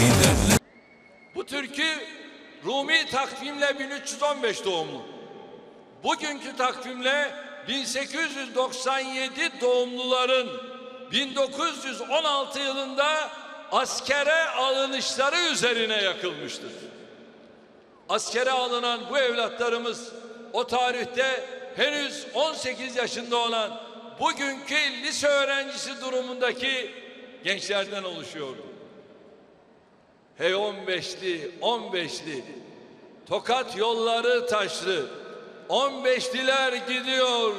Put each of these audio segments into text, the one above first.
Gazilerle Bu türkü Rumi takvimle 1315 doğumlu. Bugünkü takvimle 1897 doğumluların 1916 yılında askere alınışları üzerine yakılmıştır. Askere alınan bu evlatlarımız o tarihte henüz 18 yaşında olan bugünkü lise öğrencisi durumundaki gençlerden oluşuyordu. Hey 15'li, 15'li, Tokat yolları taşlı, 15'liler gidiyor,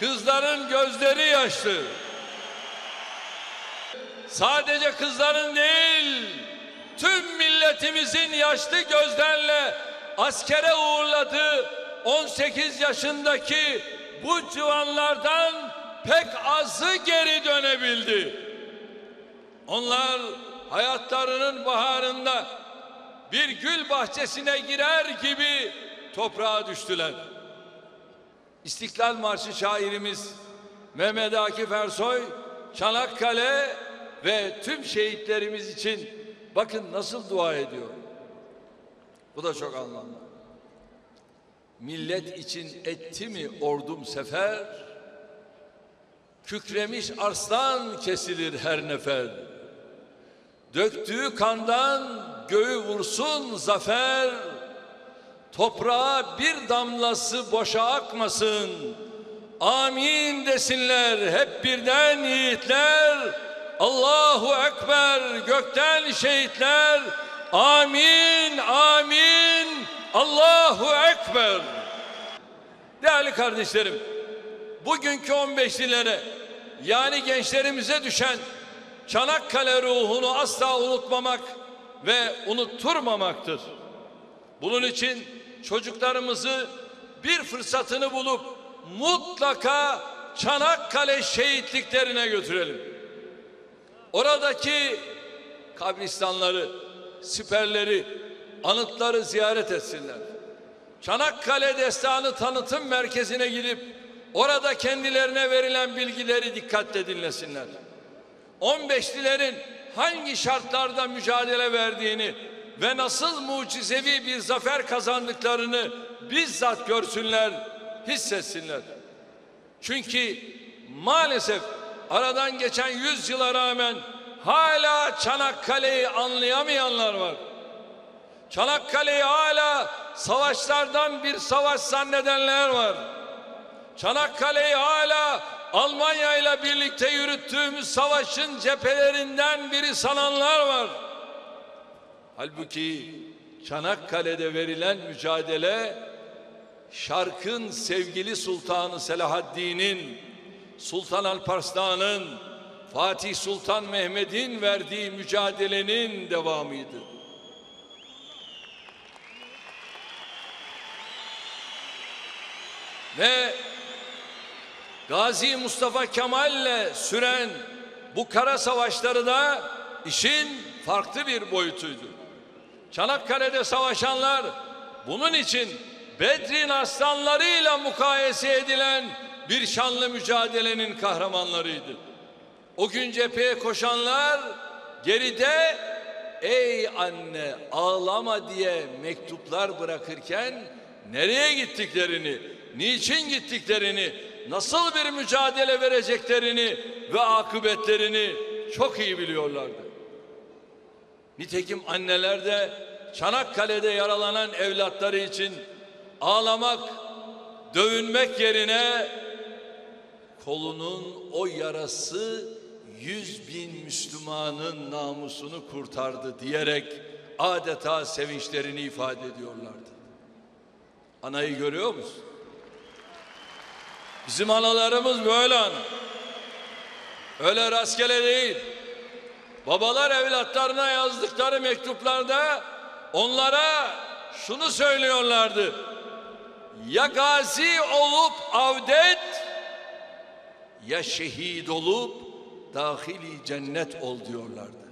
kızların gözleri yaşlı. Sadece kızların değil, tüm milletimizin yaşlı gözlerle askere uğurladığı 18 yaşındaki bu civanlardan pek azı geri dönebildi. Onlar hayatlarının baharında bir gül bahçesine girer gibi toprağa düştüler. İstiklal Marşı şairimiz Mehmet Akif Ersoy Çanakkale ve tüm şehitlerimiz için bakın nasıl dua ediyor. Bu da çok anlamlı. Millet için etti mi ordum sefer? Kükremiş arslan kesilir her nefer. Döktüğü kandan göğü vursun zafer. Toprağa bir damlası boşa akmasın. Amin desinler hep birden yiğitler. Allahu Ekber gökten şehitler. Amin amin Allahu Ekber. Değerli kardeşlerim, bugünkü 15'lilere yani gençlerimize düşen Çanakkale ruhunu asla unutmamak ve unutturmamaktır. Bunun için çocuklarımızı bir fırsatını bulup mutlaka Çanakkale şehitliklerine götürelim. Oradaki kabristanları, siperleri, anıtları ziyaret etsinler. Çanakkale Destanı Tanıtım Merkezi'ne gidip orada kendilerine verilen bilgileri dikkatle dinlesinler. 15'lilerin hangi şartlarda mücadele verdiğini ve nasıl mucizevi bir zafer kazandıklarını bizzat görsünler, hissetsinler. Çünkü maalesef aradan geçen yüzyıla rağmen hala Çanakkale'yi anlayamayanlar var. Çanakkale'yi hala savaşlardan bir savaş zannedenler var. Çanakkale'yi hala Almanya ile birlikte yürüttüğümüz savaşın cephelerinden biri sananlar var. Halbuki Çanakkale'de verilen mücadele Şark'ın sevgili sultanı Selahaddin'in, Sultan Alparslan'ın, Fatih Sultan Mehmet'in verdiği mücadelenin devamıydı. Ve Gazi Mustafa Kemal'le süren bu kara savaşları da işin farklı bir boyutuydu. Çanakkale'de savaşanlar bunun için Bedrin aslanlarıyla mukayese edilen bir şanlı mücadelenin kahramanlarıydı. O gün cepheye koşanlar geride ey anne ağlama diye mektuplar bırakırken nereye gittiklerini, niçin gittiklerini, nasıl bir mücadele vereceklerini ve akıbetlerini çok iyi biliyorlardı. Nitekim anneler de Çanakkale'de yaralanan evlatları için ağlamak, dövünmek yerine kolunun o yarası yüz bin Müslümanın namusunu kurtardı diyerek adeta sevinçlerini ifade ediyorlardı. Anayı görüyor musun? Bizim analarımız böyle ana. Öyle rastgele değil. Babalar evlatlarına yazdıkları mektuplarda onlara şunu söylüyorlardı. Ya gazi olup avdet ya şehit olup dahili cennet ol diyorlardı.